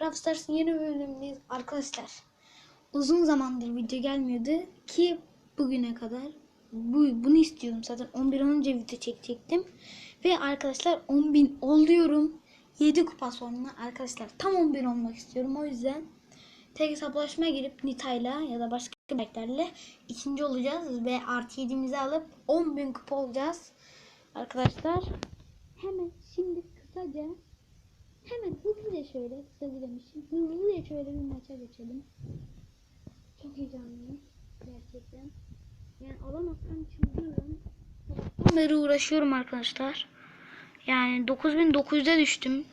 Brawl Stars'ın yeni bölümündeyiz arkadaşlar. Uzun zamandır video gelmiyordu ki bugüne kadar bu, bunu istiyorum zaten 11 önce video çekecektim. Ve arkadaşlar 10.000 oluyorum. 7 kupa sonra arkadaşlar tam 11 olmak istiyorum. O yüzden tek hesaplaşmaya girip Nita'yla ya da başka karakterle ikinci olacağız ve artı 7'mizi alıp 10.000 kupa olacağız. Arkadaşlar hemen şimdi kısaca hemen hızlıca şöyle demişim. Hızlıca şöyle bir maça geçelim. Çok heyecanlıyım gerçekten. Yani alamazsam çıldırırım. Sabahtan beri uğraşıyorum arkadaşlar. Yani 9900'e düştüm.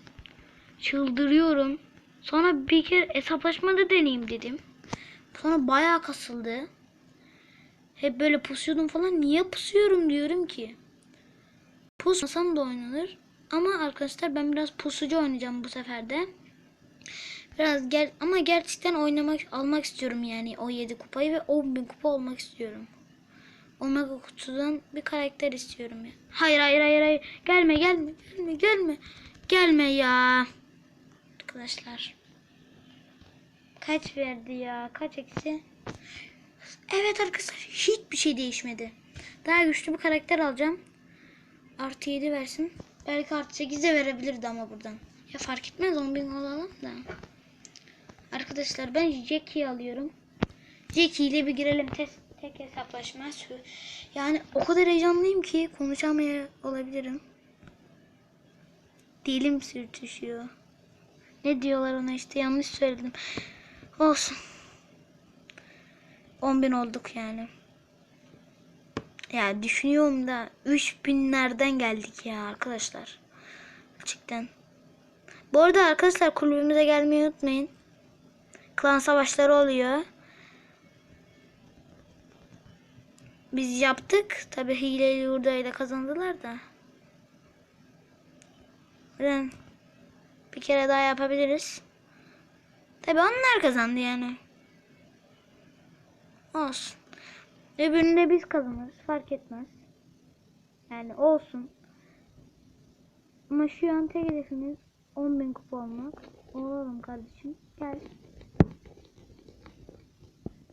Çıldırıyorum. Sonra bir kere hesaplaşmada deneyeyim dedim. Sonra bayağı kasıldı. Hep böyle pusuyordum falan. Niye pusuyorum diyorum ki. Pusmasam da oynanır. Ama arkadaşlar ben biraz pusucu oynayacağım bu sefer de. Biraz ger ama gerçekten oynamak almak istiyorum yani o 7 kupayı ve 10.000 kupa olmak istiyorum. Omega kutudan bir karakter istiyorum ya. Hayır hayır hayır hayır. Gelme gelme gelme gelme. Gelme ya. Arkadaşlar. Kaç verdi ya? Kaç eksi? Evet arkadaşlar hiçbir şey değişmedi. Daha güçlü bir karakter alacağım. Artı 7 versin. Belki artı 8 de verebilirdi ama buradan. Ya fark etmez 10.000 alalım da. Arkadaşlar ben Jackie'yi alıyorum. Jackie ile bir girelim tek, tek hesaplaşma. Yani o kadar heyecanlıyım ki konuşamaya olabilirim. Dilim sürtüşüyor. Ne diyorlar ona işte yanlış söyledim. Olsun. 10.000 olduk yani. Ya düşünüyorum da 3000'lerden geldik ya arkadaşlar. Gerçekten. Bu arada arkadaşlar kulübümüze gelmeyi unutmayın. Klan savaşları oluyor. Biz yaptık. Tabi hileyle hurdayla kazandılar da. Buradan bir kere daha yapabiliriz. Tabi onlar kazandı yani. Olsun. Öbüründe biz kazanırız. Fark etmez. Yani olsun. Ama şu an tek hedefimiz 10.000 kupa olmak. Olalım kardeşim. Gel.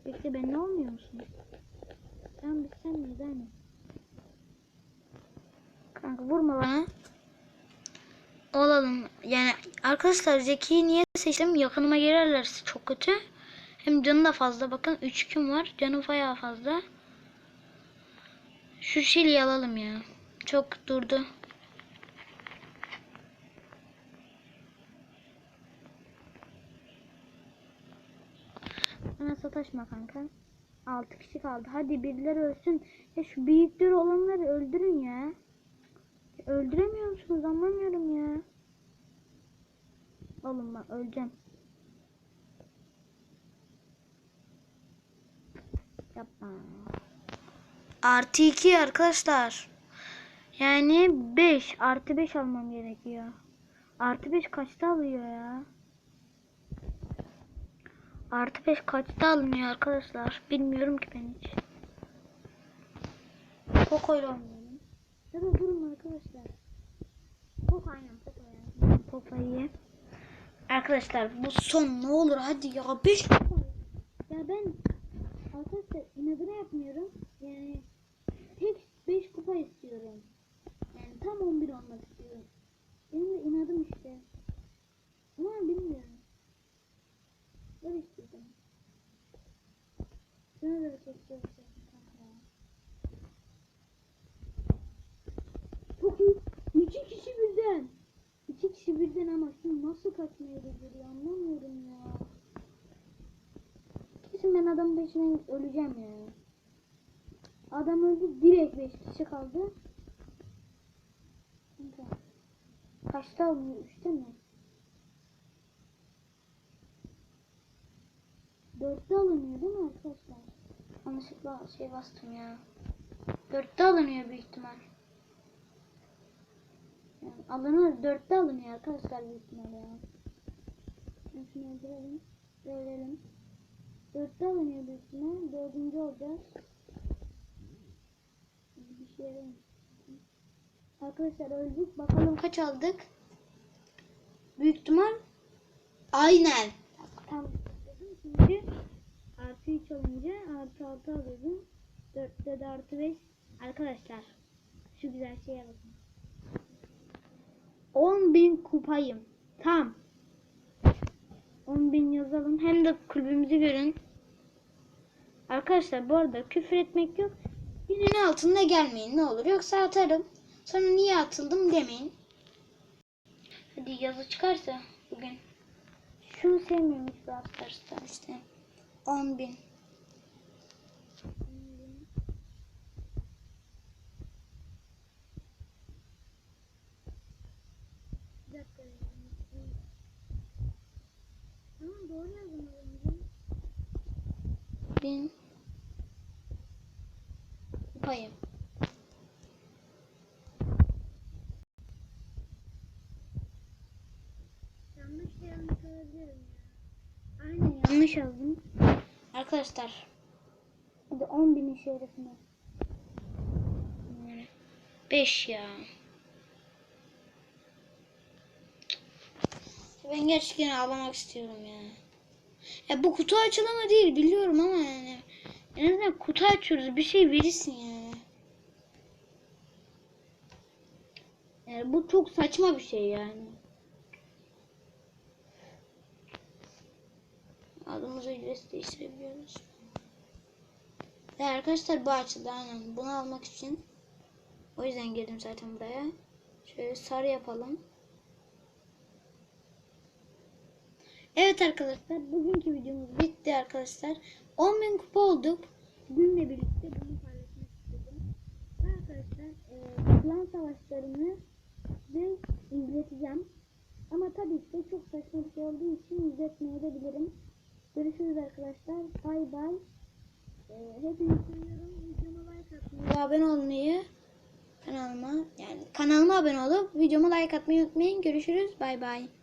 Bekle ben ne olmuyor musun? Tamam biz sen miyiz. Kanka vurma bana. Olalım. Yani arkadaşlar Zeki'yi niye seçtim? Yakınıma girerlerse çok kötü. Hem canı da fazla. Bakın 3 kim var. Canı bayağı fazla. Şu Şili'yi alalım ya. Çok durdu. Bana sataşma kanka. 6 kişi kaldı. Hadi birileri ölsün. Ya şu büyükleri olanları öldürün. Ya Öldüremiyor musunuz? Anlamıyorum ya. Oğlum ben öleceğim. Yapma. Artı 2 arkadaşlar. Yani 5. Artı 5 almam gerekiyor. Artı 5 kaçta alıyor ya? Artı 5 kaçta alınıyor arkadaşlar? Bilmiyorum ki ben hiç. Poco ile oynayalım. Ya durun arkadaşlar. Poco aynen Poco yani. Arkadaşlar bu son ne olur hadi ya 5 Ya ben arkadaşlar inadına yapmıyorum. Yani tek 5 kupa istiyorum. Yani tam 11 olmak istiyorum. Benim de inadım işte. Ama bilmiyorum. Böyle istedim. Şuna da bir çekeceğiz. Çok iyi. İki kişi birden. İki kişi birden ama şu nasıl kaçmaya beceriyor anlamıyorum ya. Adamın peşine öleceğim ya. Adam öldü direkt 5 kişi kaldı. Kaçta alıyor? Üçte mi? Dörtte alınıyor değil mi arkadaşlar? Yanlışlıkla şey bastım ya. Dörtte alınıyor büyük ihtimal. Yani alınır. Dörtte alınıyor arkadaşlar büyük ihtimal ya. Şunu öldürelim. Öldürelim. Dörtte alınıyor büyük ihtimal. Dördüncü olacağız. Bir şey. Arkadaşlar öldük. Bakalım kaç aldık. Büyük ihtimal Aynen. Tam çünkü artı 3 olunca artı 6 alıyordum. 4'te de artı 5. Arkadaşlar şu güzel şeye bakın. 10.000 kupayım. Tam. 10.000 yazalım. Hem de kulübümüzü görün. Arkadaşlar bu arada küfür etmek yok. Binin altında gelmeyin ne olur. Yoksa atarım. Sonra niye atıldım demeyin. Hadi yazı çıkarsa bugün. Şunu sevmiyorum hiç Brawl işte. 10 bin. Bir. Doğru yazdım. Bin. Payım. Yanlış yanlış olabilirim ya. Aynen yanlış yazdım. Arkadaşlar. Hadi 10 binin şerefine. 5 ya. Ben gerçekten ağlamak istiyorum ya. Ya bu kutu açılımı değil biliyorum ama yani. En azından kutu açıyoruz bir şey verirsin yani. Yani bu çok saçma bir şey yani. Adımızı ücretsiz değiştirebiliyoruz. Ve arkadaşlar bu açıldı aynen. Bunu almak için. O yüzden geldim zaten buraya. Şöyle sarı yapalım. Evet arkadaşlar bugünkü videomuz bitti arkadaşlar. 10.000 kupa olduk. Günle birlikte bunu paylaşmak istedim. Arkadaşlar e, klan savaşlarını de izleteceğim. Ama tabii ki çok saçma bir şey olduğu için izletmeyebilirim. Görüşürüz arkadaşlar. Bay bay. E, hepinizi seviyorum. Videoma like atmayı abone olmayı kanalıma yani kanalıma abone olup videoma like atmayı unutmayın. Görüşürüz. Bay bay.